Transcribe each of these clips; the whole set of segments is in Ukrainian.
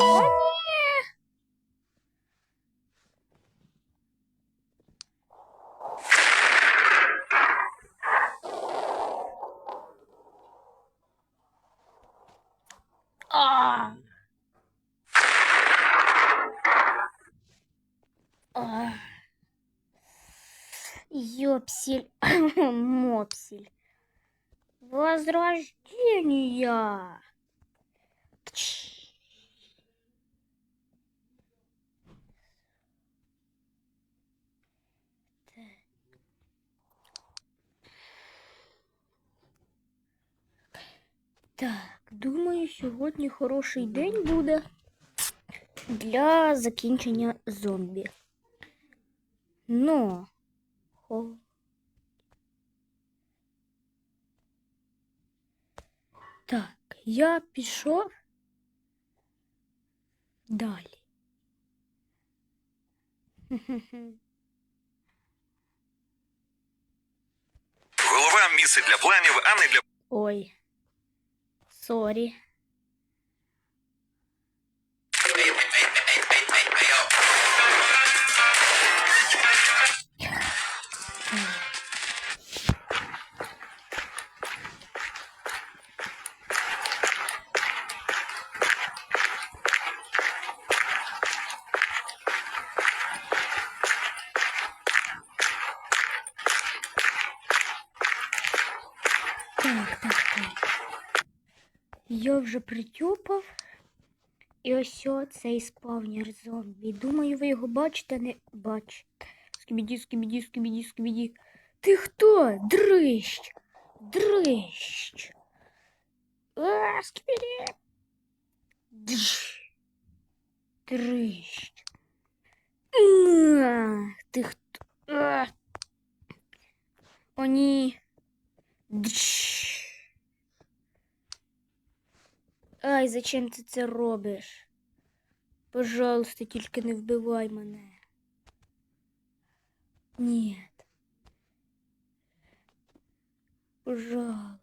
О, ні. А. А. Ёпсель, мопсель. Возрождение. Так, думаю, сьогодні хороший день буде для закінчення зомбі. Но. Хо... Так, я пішов далі. Голова місце для планів, а не для Ой. Sorry. Я вже притюпав. І ось цей спавнер зомбі. Думаю, ви його бачите, не бачите. Скібіді, скібіді, скібіді, скібіді. Ти хто? Дрищ! Дрищ! А, скібіді! Дж. Дрищ. А, Ти хто? А. О, ні. Дж. Ай, зачем ти це робиш? Пожалуйста, тільки не вбивай мене. Ні. Пожалуйста.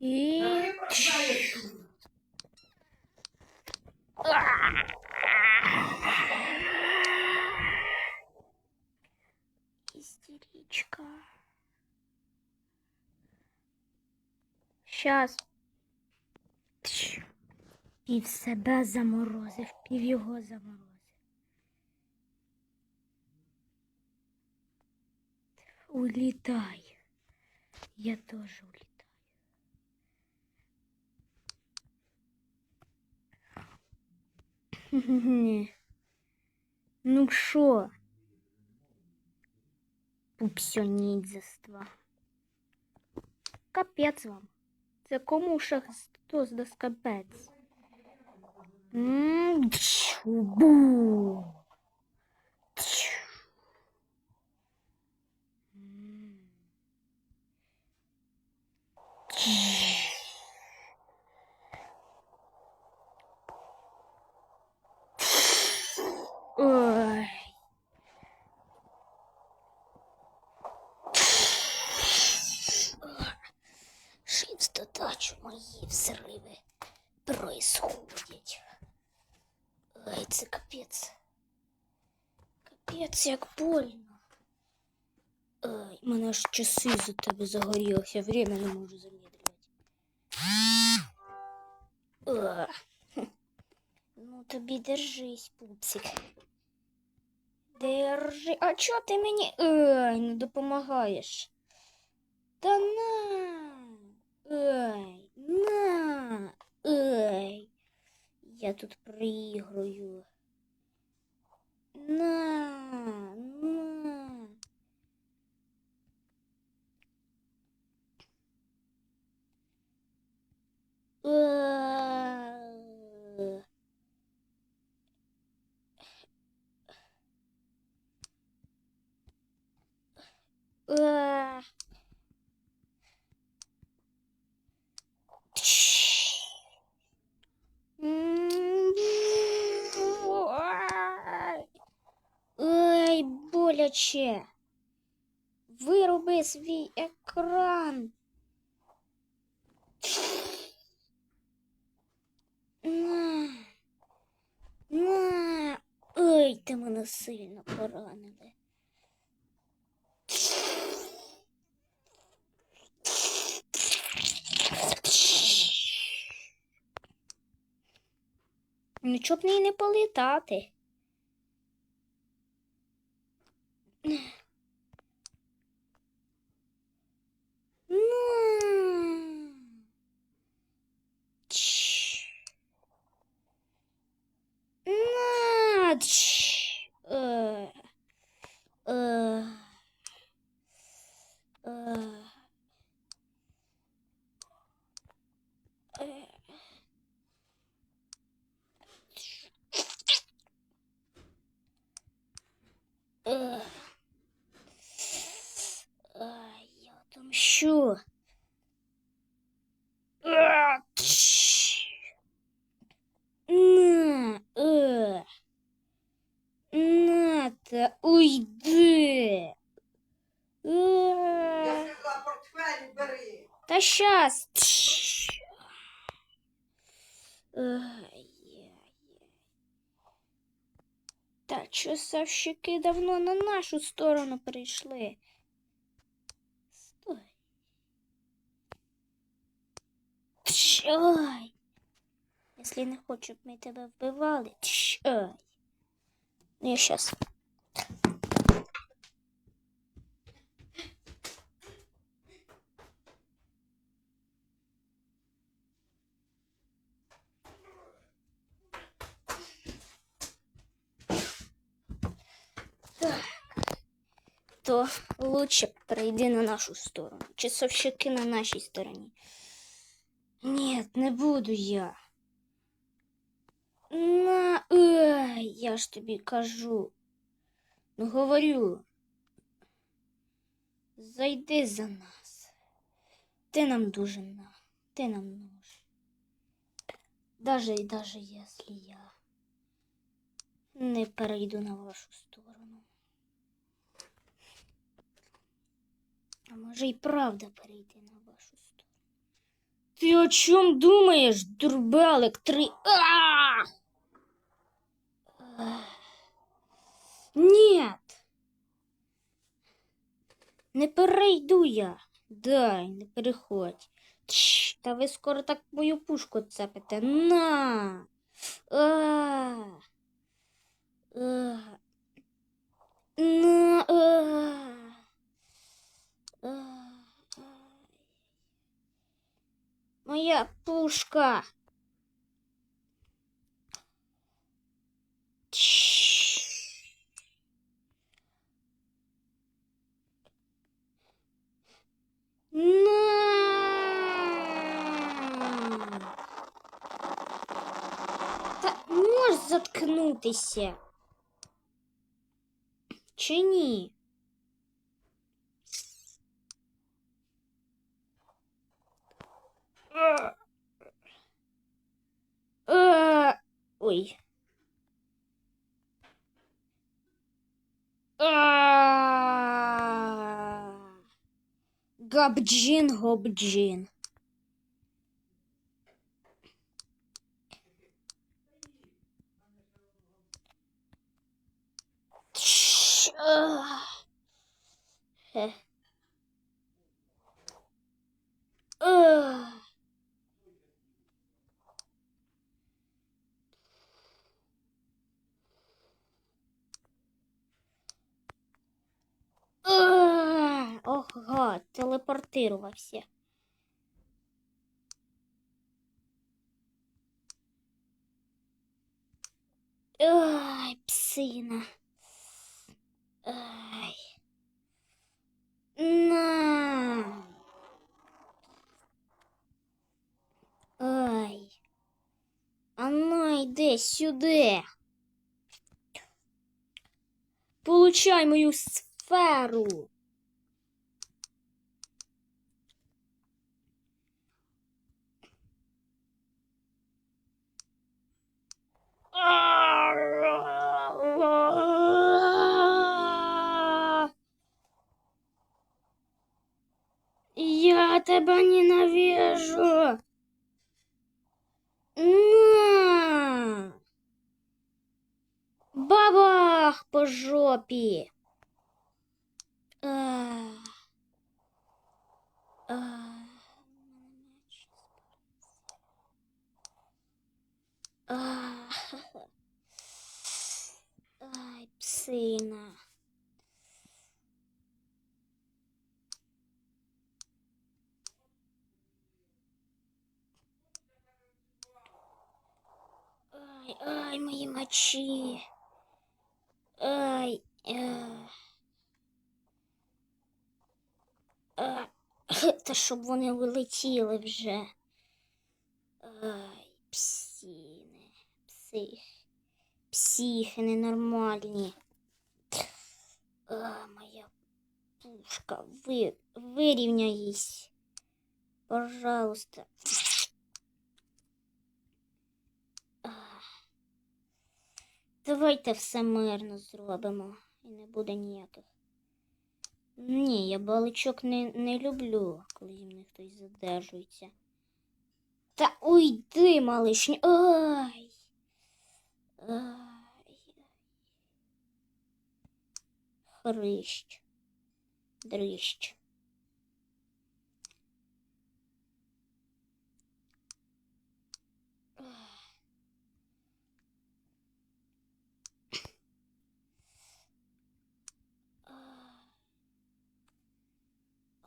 І... Істеричка. Щас. Тш. Пів себе заморозив, пів його заморозив. Улітай. Я теж улітаю. Ні. Ну що? Пупсьонідзества. Капець вам. Це кому хто дасть капець. М, тш, Бу. Тш. М. Тш. Ой. Шестотач мої взриви происходять. Ай, це капець. Капець, як больно. Ай, мене аж часи за тебе загорілося, время не можу замедлювати. Ну тобі держись, пупсик. Держи. А чого ти мені Ай, не допомагаєш? Та на. Ай, на. Ай. Я тут проігрую. На. На. А. А. боляче. Вироби свій екран. На. На. Ой, ти мене сильно поранили. Ну, чоб мені не політати. Ну. Чш. На. Чш. Е. Е. Е. Е. Е. Ай, я отомщу. А, тш. На, е. На, та уйди. Я Е. сказала, портфель бери. Та щас. Тш. Ай-яй-яй. Та часовщики давно на нашу сторону прийшли. Стой. Тщай. Ай. Якщо не хочу, щоб ми тебе вбивали. Тш, Ай. Ну, я щас. То лучше прийди на нашу сторону. Часовщики на нашій стороні. Ні, не буду я. На, ай, я ж тобі кажу. Ну, говорю. Зайди за нас. Ти нам дуже на. Ти нам нужен. Даже і даже якщо я не перейду на вашу сторону. А може і правда перейти на вашу сторону. Ти о чому думаєш, дурбелик три. А! Нет. Не перейду я. Дай, не переходь. Тш, та ви скоро так мою пушку цепите. На. А. А. На. А. Моя пушка. Можеш заткнутися? Чи ні? Ой. А. Габджин, гобджин. Тш, а. Хе. А. А, Ого, телепортировався. Ай, псина. Ай. На. Ай. А ну йди сюди. Получай мою сферу. Я тебе ненавижу. На! Бабах по жопі. А. А. А. Ай, псина. Ай, мої мочі. Ай. е. А, Та щоб вони вилетіли вже. Ай, псіни, псих, психи ненормальні. А, моя пушка, ви, вирівняйсь. Пожалуйста. А. Давайте все мирно зробимо. І не буде ніяких. Ні, я баличок не, не люблю, коли зі мною хтось задержується. Та уйди, малишня. Ай. Ай. Хрищ. Дрищ.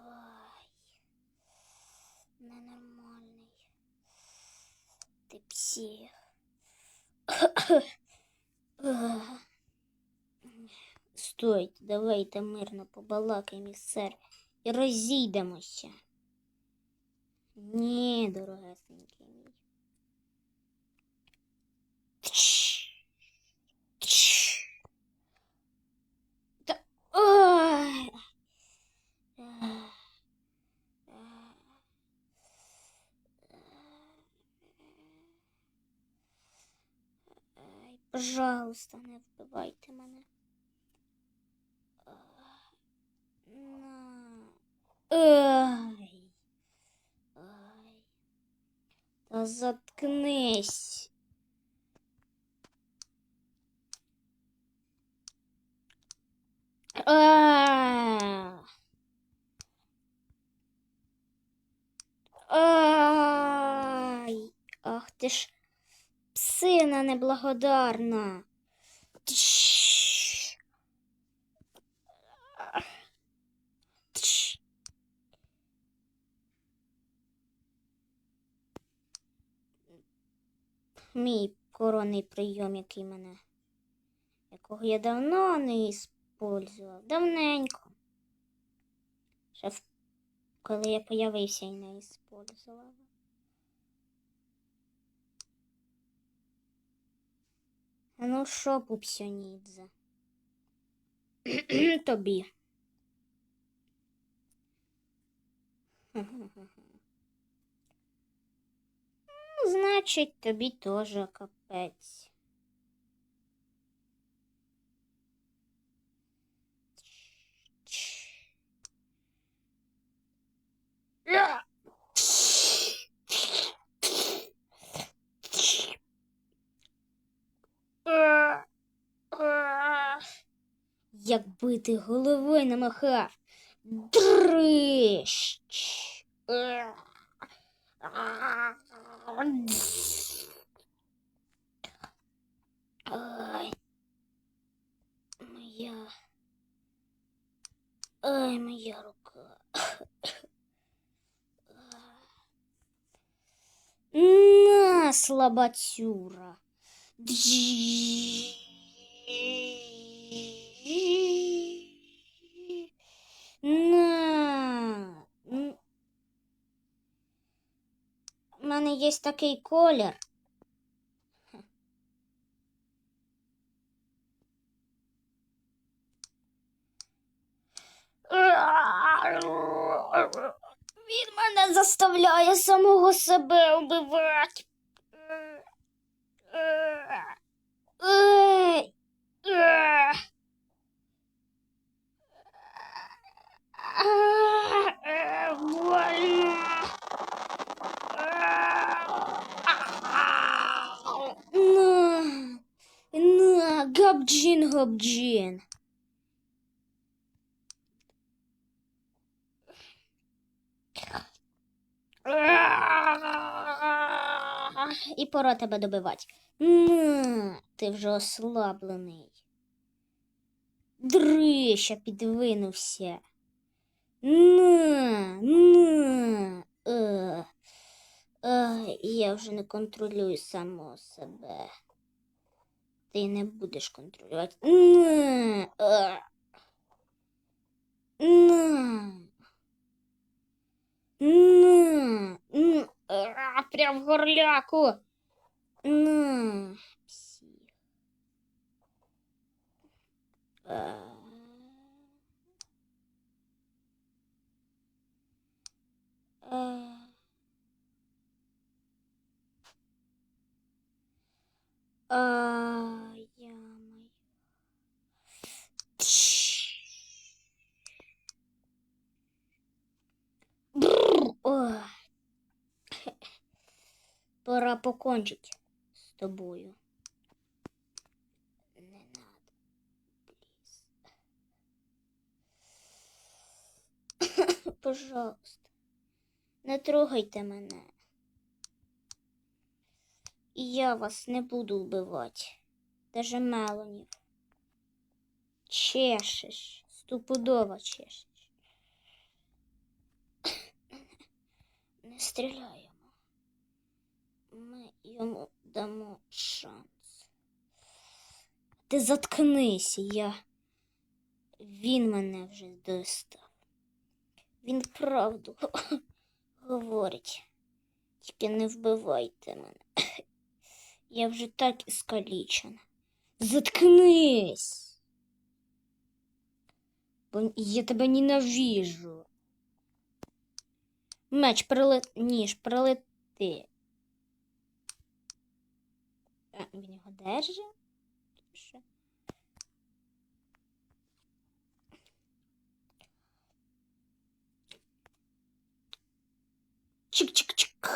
Ай. Ненормальний. Псих. Стойте, давайте мирно побалакаємо, сер, і розійдемося. Ні, дорогесенький мій. Та... Ой. Ах. Ах. Ай, пожалуйста, не вбивайте мене. Ай. Та заткнись. Ай. Ах ти ж псина неблагодарна. Тш. Тш. Мій коронний прийом, який мене, якого я давно не іспользував. Давненько. Ще коли я появився і не іспользував. Ну що, пупсьонідзе? Тобі. Ну, Значить, тобі теж капець. Якби ти головою намахав. Дрищ. Ай. Моя. Ай, моя рука. На, слабацюра. На. У мене є такий колір. Він мене заставляє самого себе вбивати. Ей! На Габджін, габджін. І пора тебе добивати. На, ти вже ослаблений. Дрища підвинувся. На, на. Е. Е, я вже не контролюю самого себе. Ти не будеш контролювати. На. Е. На. На. На. А, прям в горляку. На. Псих. А. А. Я мой. Пора покончить з тобою. Не надо. Пожалуйста, не трогайте мене. І я вас не буду вбивати. Даже Мелонів. Чешеш, стопудово чешеш. Не стріляємо. Ми йому дамо шанс. Ти заткнися, я. Він мене вже достав. Він правду говорить. Тільки не вбивайте мене. Я вже так іскалічена. Заткнись. Я тебе ненавижу. Меч прилет... Ніж прилети. Він його держить? Чик-чик-чик.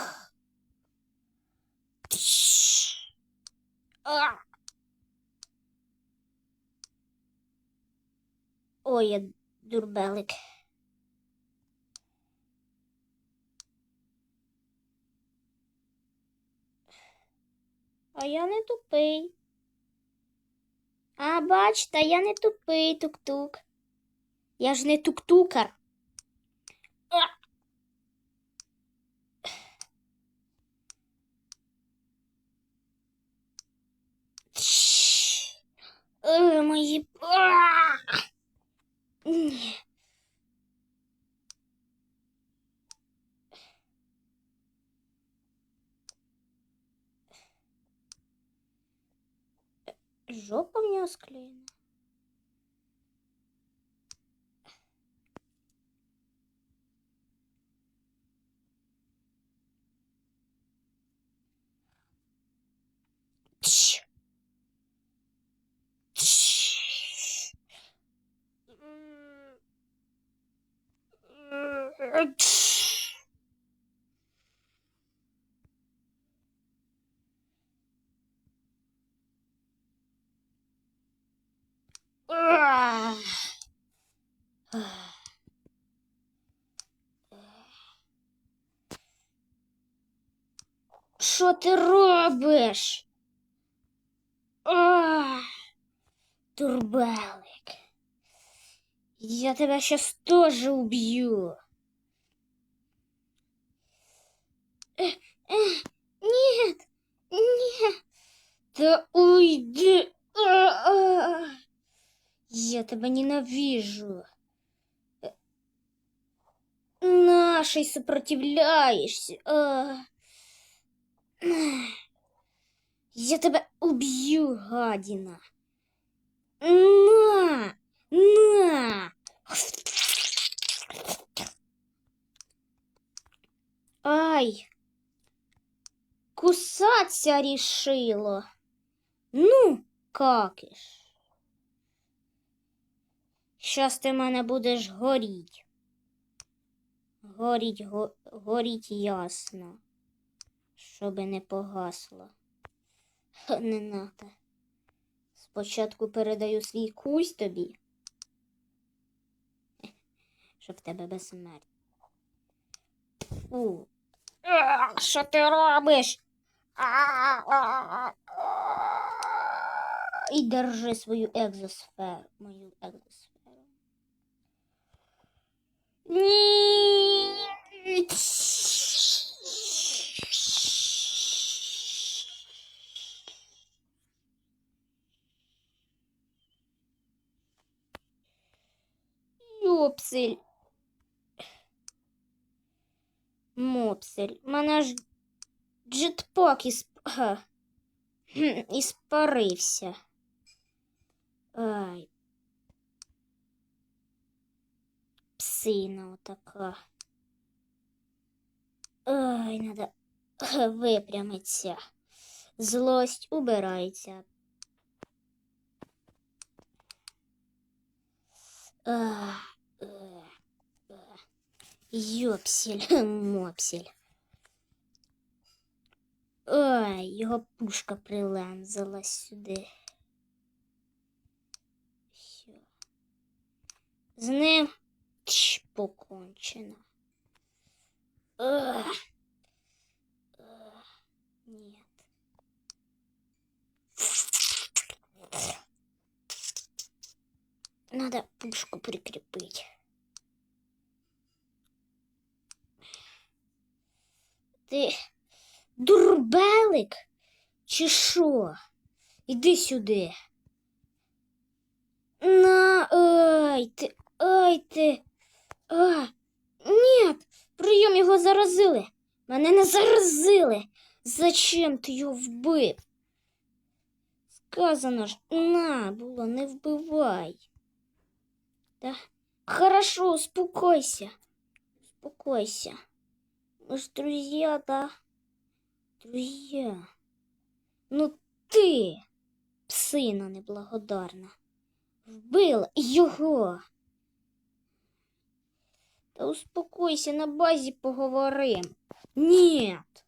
Ой, я дурбелик. А я не тупий. А бачите, я не тупий тук-тук. Я ж не тук-тукар. Мої. Ні. Жопа у нее склеена. Що ти робиш? Ах. Турбелик. Я тебя сейчас тоже убью. Нет, нет. Да уйди. А, а. Я тебя ненавижу. Нашей сопротивляешься. А. Я тебя убью, гадина. На! На! Ай! Кусаться решила. Ну, какиш. Щас ти мене будеш горіть. Горіть, го, горіть ясно. Щоби не погасло. Не надо. спочатку передаю свій кусь тобі. Щоб в тебе безсмерть. Фу. А, Що ти робиш? І держи свою екзосферу. Мою екзосферу. Йопсель. Мопсель. Мене ж джетпак ісп... іспарився. Ай. Псина отака. Ай, надо га, випрямитися. Злость убирається. Йопсель, мопсель. Ой, його пушка прилензила сюди. Все. З ним тш, покончено. Нет. Надо пушку прикрепить. Ти дурбелик? Чи що? Іди сюди. На, ай ти, ай ти. А, ні, прийом його заразили. Мене не заразили. Зачем ти його вбив? Сказано ж, на, було, не вбивай. Да? Хорошо, успокойся. Успокойся. Ж друзья, да? Друзья. Ну ти, псина неблагодарна, вбила його. Та успокойся, на базі поговорим. Нет.